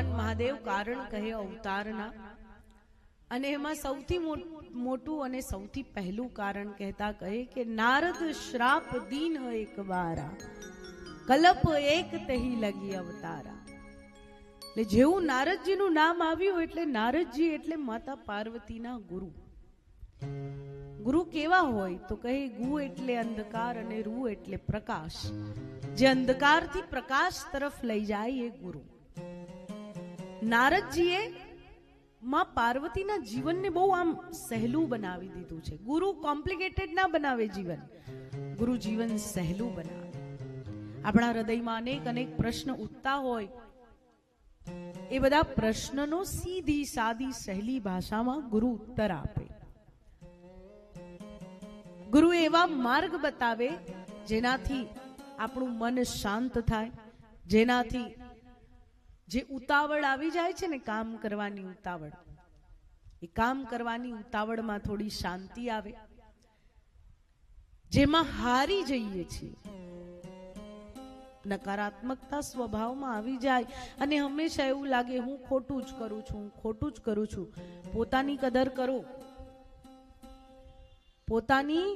ભગવાન મહાદેવ કારણ કહે અવતારના. અને એમાં સૌથી મોટું અને સૌથી પહેલું કારણ કહેતા કહે કે નારદ શ્રાપ દીન એક બારા, કલપ એક તહી લગી અવતારા. એટલે જેવું નારદજીનું નામ આવ્યું એટલે નારદજી એટલે માતા પાર્વતીના ગુરુ. ગુરુ કેવા હોય તો કહે ગુ એટલે અંધકાર અને રૂ એટલે પ્રકાશ. જે અંધકારથી પ્રકાશ તરફ લઈ જાય એ ગુરુ. નારદજીએ માં પાર્વતીના જીવનને બહુ આમ સહેલું બનાવી દીધું છે. ગુરુ કોમ્પ્લિકેટેડ ના બનાવે જીવન. ગુરુ જીવન સહેલું બનાવે. આપણા હૃદયમાં અનેક અનેક પ્રશ્ન ઉઠતા હોય. એ બધા પ્રશ્નનો સીધી સાદી સહેલી ભાષામાં ગુરુ ઉત્તર આપે. ગુરુ એવા માર્ગ બતાવે જેનાથી આપણું મન શાંત થાય, જેનાથી જે ઉતાવળ આવી જાય છે ને કામ કરવાની ઉતાવળ, એ કામ કરવાની ઉતાવળમાં થોડી શાંતિ આવે. જેમાં હારી જઈએ છીએ. નકારાત્મકતા સ્વભાવમાં આવી જાય અને હંમેશા એવું લાગે, હું ખોટું જ કરું છું, હું ખોટું જ કરું છું. પોતાની કદર કરો. પોતાની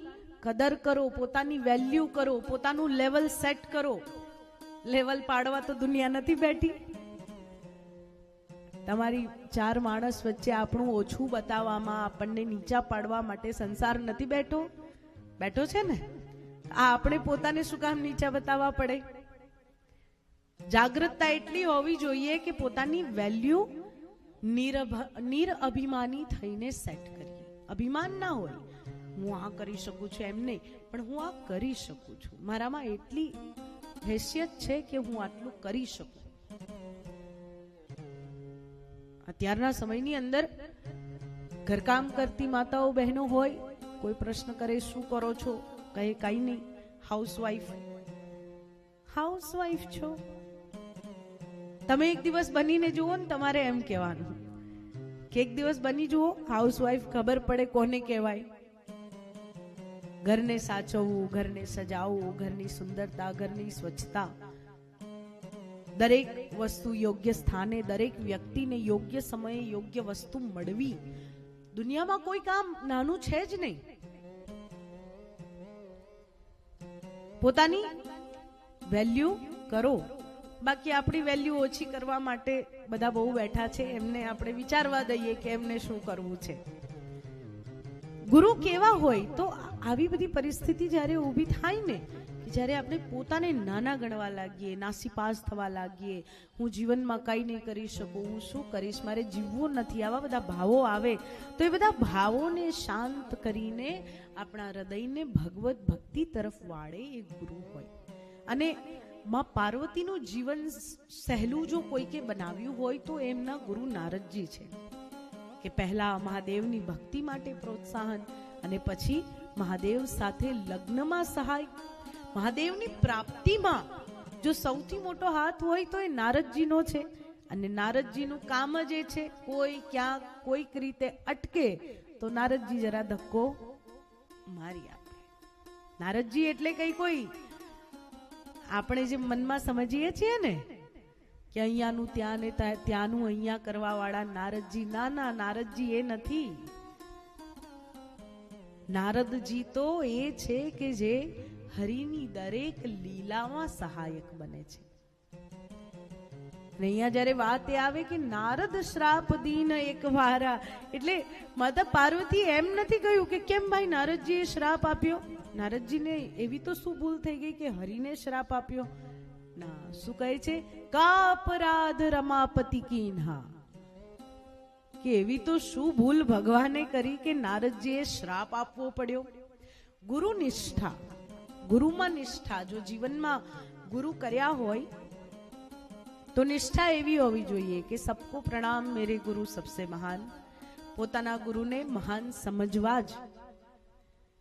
કદર કરો, પોતાની વેલ્યુ કરો, પોતાનું લેવલ સેટ કરો. લેવલ પાડવા તો દુનિયા નથી બેઠી. તમારી ચાર માણસ વચ્ચે આપણું ઓછું બતાવવામાં, આપણને નીચા પાડવા માટે સંસાર નથી બેઠો? બેઠો છે ને? આ આપણે પોતાને શું કામ નીચા બતાવવા પડે? જાગૃતતા એટલી હોવી જોઈએ કે પોતાની વેલ્યુ નિરભ- નિરઅભિમાની થઈને સેટ કરીએ. અભિમાન ના હોય. હું આ કરી શકું છું એમ નહીં, પણ હું આ કરી શકું છું. મારામાં એટલી હેસિયત છે કે હું આટલું કરી શકું. અત્યારના સમયની અંદર ઘરકામ કરતી માતાઓ, બહેનો હોય, કોઈ પ્રશ્ન કરે, શું કરો છો? કહે, કઈ નહીં હાઉસવાઈફ હાઉસવાઈફ છો? તમે એક દિવસ બનીને જુઓ ને તમારે એમ કહેવાનું. કે એક દિવસ બની જુઓ હાઉસવાઈફ ખબર પડે કોને કહેવાય. ઘરને સાચવવું, ઘરને સજાવવું, ઘરની સુંદરતા, ઘરની સ્વચ્છતા. દરેક વસ્તુ યોગ્ય સ્થાને, દરેક વ્યક્તિને યોગ્ય સમયે યોગ્ય વસ્તુ મળવી. દુનિયામાં કોઈ કામ નાનું છે જ નહીં. પોતાની વેલ્યુ કરો. બાકી આપણી વેલ્યુ ઓછી કરવા માટે બધા બહુ બેઠા છે, એમને આપણે વિચારવા દઈએ કે એમને શું કરવું છે. ગુરુ કેવા હોય તો આવી બધી પરિસ્થિતિ જ્યારે ઊભી થાય ને કે જ્યારે આપણે પોતાને નાના ગણવા લાગીએ, નાસીપાસ થવા લાગીએ, હું જીવનમાં કંઈ નહીં કરી શકું, હું શું કરીશ, મારે જીવવું નથી, આવા બધા ભાવો આવે, તો એ બધા ભાવોને શાંત કરીને આપણા હૃદયને ભગવત ભક્તિ તરફ વાળે એ ગુરુ હોય. અને માં પાર્વતીનું જીવન સહેલું જો કોઈકે બનાવ્યું હોય, તો એમના ગુરુ નારદજી છે. કે પહેલા મહાદેવની ભક્તિ માટે પ્રોત્સાહન અને પછી મહાદેવ સાથે લગ્નમાં સહાય મહાદેવની પ્રાપ્તિમાં જો સૌથી મોટો હાથ હોય તો એ નારદજીનો છે. અને નારદજીનું કામ જ એ છે, કોઈ ક્યાં કોઈક રીતે અટકે તો નારદજી જરા ધક્કો મારી આપે. નારદજી એટલે કઈ કોઈ? આપણે જે મનમાં સમજીએ છીએ ને કે અહીંયાનું ત્યાં ને ત્યાંનું અહીંયા કરવા વાળા નારદજી, ના ના, નારદજી એ નથી. નારદજી તો એ છે કે જે હરિની દરેક લીલામાં સહાયક બને છે. અહીંયા જ્યારે વાત એ આવે કે નારદ શ્રાપ દીન એક વારા, એટલે માતા પાર્વતી એમ નથી કહ્યું કે કેમ ભાઈ નારદજીએ શ્રાપ આપ્યો? નારદજીને એવી તો શું ભૂલ થઈ ગઈ કે હરિને શ્રાપ આપ્યો? ના, શું કહે છે? કાપરાધ રમાપતિ કીન્હા. કે એવી તો શું ભૂલ ભગવાને કરી કે નારદજીએ શ્રાપ આપવો પડ્યો? ગુરુ નિષ્ઠા. ગુરુમાં નિષ્ઠા, જો જીવનમાં ગુરુ કર્યા હોય, તો નિષ્ઠા એવી હોવી જોઈએ કે સબકો પ્રણામ, મેરે ગુરુ સબસે મહાન. પોતાના ગુરુને મહાન સમજવા જ